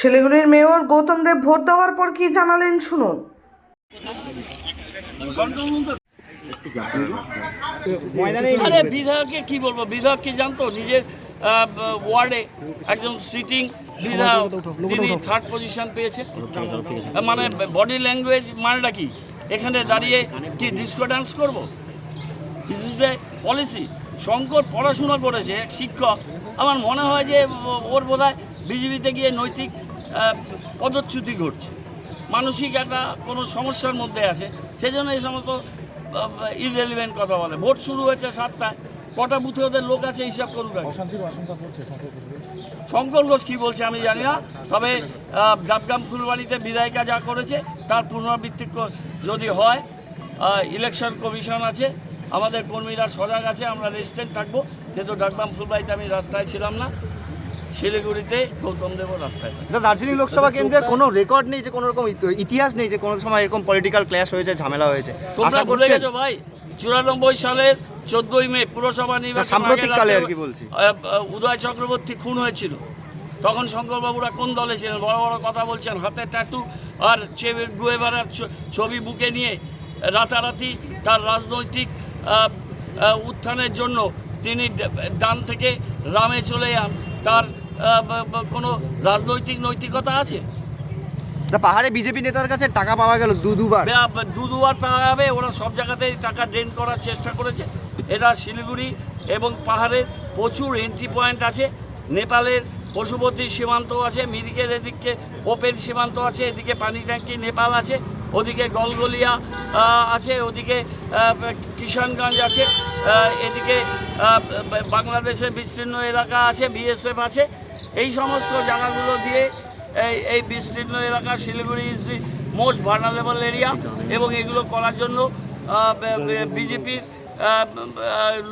শিলিগুড়ির মেয়র গৌতম দেব ভোট দেওয়ার পর কি জানালেন শুনুন। ময়দানে আরে বিধায়ককে কি বলব? বিধায়ক কি জানতো? নিজের ওয়ার্ডে একজন সিটিং বিধায়ক তিনি থার্ড পজিশন পেয়েছে। মানে বডি ল্যাঙ্গুয়েজ মানেটা কি? এখানে দাঁড়িয়ে কি ডিস্কো ডান্স করব? This is the policy Shankar পড়াশোনা করেছে এক শিক্ষক। আমার মনে হয় যে ওর বোধ হয় বিজেপিতে গিয়ে নৈতিক পদচ্যুতি ঘটছে। মানসিক একটা কোনো সমস্যার মধ্যে আছে সেই জন্য এই সমস্ত ইররেলিভেন্ট কথা বলে। ভোট শুরু হয়েছে সাতটায় কটা বুথে ওদের লোক আছে হিসাব করুক। শঙ্কর ঘোষ কী বলছে আমি জানি না তবে গাবগাম ফুলবাড়িতে বিধায়িকা যা করেছে তার পুনরাবৃত্তি যদি হয় ইলেকশন কমিশন আছে আমাদের কর্মীরা সজাগ আছে আমরা রেস্টেন্ট থাকব যেহেতু ডাকবাম ফুলবাড়িতে আমি রাস্তায় ছিলাম না। শিলিগুড়িতে গৌতম দেবও রাস্তায় দার্জিলিং লোকসভা কেন্দ্রের কোনো রেকর্ড নেই যে কোনো রকম ইতি- ইতিহাস নেই যে কোনো সময় এরকম পলিটিক্যাল ক্ল্যাশ হয়েছে ঝামেলা হয়েছে। তোমরা আশা ভুলে গেছো ভাই চুরানব্বই সালের চোদ্দই মে পুরসভা নির্বাচন সাম্প্রতিক কালে আর কি বলছি। উদয় চক্রবর্তী খুন হয়েছিল। তখন শঙ্করবাবুরা কোন দলে ছিলেন? বড় বড় কথা বলছেন হাতে ট্যাটু আর গুয়েভারার ছবি বুকে নিয়ে রাতারাতি তার রাজনৈতিক উত্থানের জন্য তিনি ডান থেকে রামে চলে যান। তার কোনো রাজনৈতিক নৈতিকতা আছে? দা, পাহাড়ে বিজেপি নেতার কাছে টাকা পাওয়া গেল দু দুবার। দু দুবার পাওয়া যাবে ওরা সব জায়গাতেই টাকা ড্রেন করার চেষ্টা করেছে। এটা শিলিগুড়ি এবং পাহাড়ের প্রচুর এন্ট্রি পয়েন্ট আছে। নেপালের পশুপতি সীমান্ত আছে মিরিকের এদিকে ওপেন সীমান্ত আছে এদিকে পানি ট্যাঙ্কি নেপাল আছে ওদিকে গলগলিয়া আছে ওদিকে কিষানগঞ্জ আছে এদিকে বাংলাদেশের বিস্তীর্ণ এলাকা আছে বিএসএফ আছে এই সমস্ত জায়গাগুলো দিয়ে এই এই বিস্তীর্ণ এলাকা Siliguri is the most vulnerable area এবং এগুলো করার জন্য বিজেপির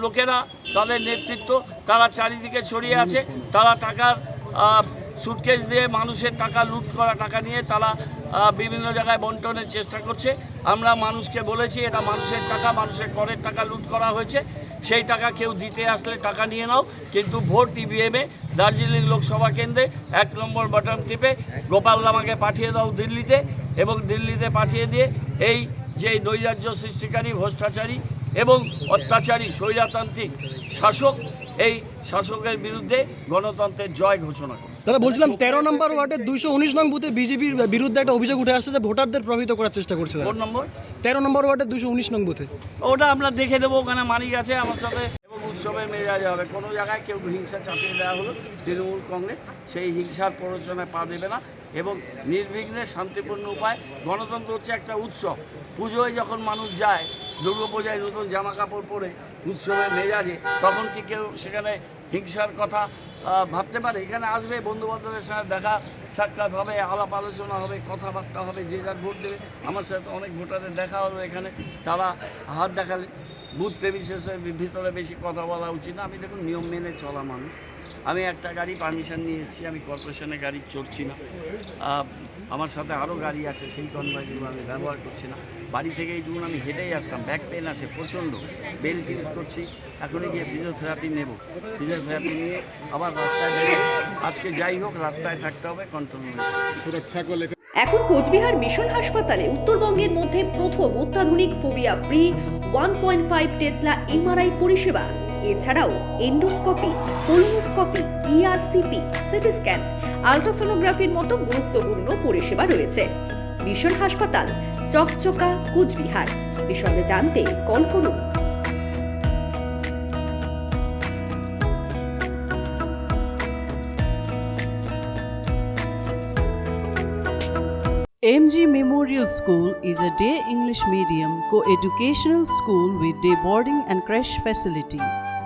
লোকেরা তাদের নেতৃত্ব, তারা চারিদিকে ছড়িয়ে আছে, তারা টাকার সুটকেস দিয়ে মানুষের টাকা লুট করা, টাকা নিয়ে তারা বিভিন্ন জায়গায় বন্টনের চেষ্টা করছে। আমরা মানুষকে বলেছি, এটা মানুষের টাকা, মানুষের করের টাকা লুট করা হয়েছে। সেই টাকা কেউ দিতে আসলে টাকা নিয়ে নাও। কিন্তু ভোট ইভিএমে দার্জিলিং লোকসভা কেন্দ্রে এক নম্বর বাটন টিপে গোপাল লামাকে পাঠিয়ে দাও দিল্লিতে এবং দিল্লিতে পাঠিয়ে দিয়ে এই যে নৈরাজ্য সৃষ্টিকারী, ভ্রষ্টাচারী এবং অত্যাচারী, স্বৈরাতান্ত্রিক শাসক, এই শাসকের বিরুদ্ধে গণতন্ত্রের জয় ঘোষণা করে। দাদা বলছিলাম তেরো নম্বর ওয়ার্ডের দুইশো উনিশ নং বুথে বিজেপির বিরুদ্ধে একটা অভিযোগ উঠে আসছে যে ভোটারদের প্রভাবিত করার চেষ্টা করছে। Phone number? তেরো নম্বর ওয়ার্ডের দুইশো উনিশ নং বুথে। ওটা আমরা দেখে দেবো ওখানে মানিক আছে আমার সাথে। এবং উৎসবের মেজাজ হবে। কোনো জায়গায় কেউ হিংসা চাপিয়ে দেওয়া হলো তৃণমূল কংগ্রেস সেই হিংসার প্ররোচনায় পা দেবে না। এবং নির্বিঘ্নে শান্তিপূর্ণ উপায় গণতন্ত্র হচ্ছে একটা উৎসব। পুজোয় যখন মানুষ যায় দুর্গাপূজায় নতুন জামা কাপড় পরে উৎসবের মেজাজে তখন কি কেউ সেখানে হিংসার কথা ভাবতে পারে। এখানে আসবে বন্ধু বান্ধবের সঙ্গে দেখা, সাক্ষাৎ হবে, আলাপ আলোচনা হবে, কথাবার্তা হবে, যে যার ভোট দেবে। আমার সাথে অনেক ভোটারের দেখা হলো এখানে। তারা হাত দেখালে, বুথ প্রেমিসেসের ভিতরে বেশি কথা বলা উচিত না। আমি দেখুন, নিয়ম মেনে চলা মানুষ। আমি একটা গাড়ি পারমিশন নিয়ে এসেছি, আমি কর্পোরেশনে গাড়ি চড়ছি না। আমার সাথে আরও গাড়ি আছে সেই কনভয়েগুলো আমি ব্যবহার করছি না। বাড়ি থেকে এইটুকুন আমি হেঁটেই আসতাম ব্যাক পেন আছে প্রচণ্ড। বেল্ট ইউজ করছি এখনই গিয়ে ফিজিওথেরাপি নেব। ফিজিওথেরাপি নিয়ে আবার রাস্তায় আজকে যাই হোক রাস্তায় থাকতে হবে কন্ট্রোল সুরক্ষা করলে এখন কোচবিহার মিশন হাসপাতালে উত্তরবঙ্গের মধ্যে প্রথম অত্যাধুনিক phobia free one point five tesla MRI পরিষেবা। এছাড়াও endoscopy colonoscopy ERCP CT scan আলট্রাসোনোগ্রাফির মতো গুরুত্বপূর্ণ পরিষেবা রয়েছে মিশন হাসপাতাল চকচকা কোচবিহার বিশদে জানতে কল করুন MG Memorial School is a day English medium co educational school with day boarding and creche facility.